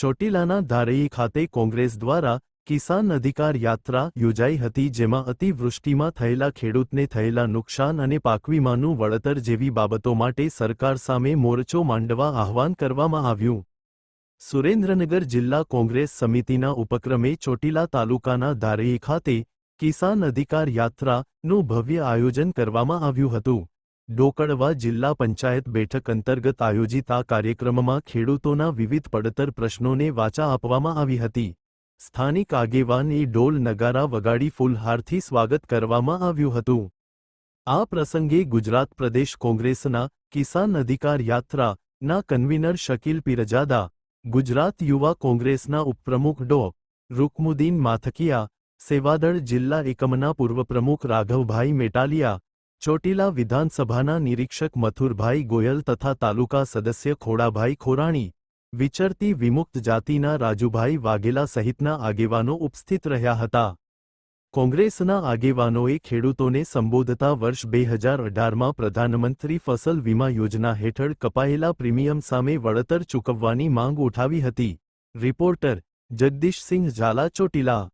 ચોટીલાના ધારઈ ખાતે કોંગ્રેસ દ્વારા કિસાન અધિકાર યાત્રા યોજાઈ હતી, જેમાં અતિવૃષ્ટિમાં થયેલા ખેડૂતને થયેલા નુકસાન અને પાકવીમાનું વળતર જેવી બાબતો માટે સરકાર સામે મોરચો માંડવા આહવાન કરવામાં આવ્યું. સુરેન્દ્રનગર જિલ્લા કોંગ્રેસ સમિતિના ઉપક્રમે ચોટીલા તાલુકાના ધારેઈ ખાતે કિસાન અધિકાર યાત્રાનું ભવ્ય આયોજન કરવામાં આવ્યું હતું. ડોકડવા જિલ્લા પંચાયત બેઠક અંતર્ગત આયોજિત આ કાર્યક્રમમાં ખેડૂતોના વિવિધ પડતર પ્રશ્નોને વાચા આપવામાં આવી હતી. સ્થાનિક આગેવાનએ ડોલ નગારા વગાડી ફૂલહારથી સ્વાગત કરવામાં આવ્યું હતું. આ પ્રસંગે ગુજરાત પ્રદેશ કોંગ્રેસના કિસાન અધિકાર યાત્રાના કન્વીનર શકીલ પીરજાદા, ગુજરાત યુવા કોંગ્રેસના ઉપપ્રમુખ ડો. રૂકમુદ્દીન માથકિયા, સેવાદળ જિલ્લા એકમના પૂર્વ પ્રમુખ રાઘવભાઈ મેટાલિયા ચોટીલા વિધાનસભાના નિરીક્ષક મથુરભાઈ ગોયલ તથા તાલુકા સદસ્ય ખોડાભાઈ ખોરાણી, વિચરતી વિમુક્ત જાતિના રાજુભાઈ વાઘેલા સહિતના આગેવાનો ઉપસ્થિત રહ્યા હતા. કોંગ્રેસના આગેવાનોએ ખેડૂતોને સંબોધતા વર્ષ બે હજાર અઢારમાં પ્રધાનમંત્રી ફસલ વીમા યોજના હેઠળ કપાયેલા પ્રીમિયમ સામે વળતર ચૂકવવાની માંગ ઉઠાવી હતી. રિપોર્ટર જગદીશસિંહ ઝાલા ચોટીલા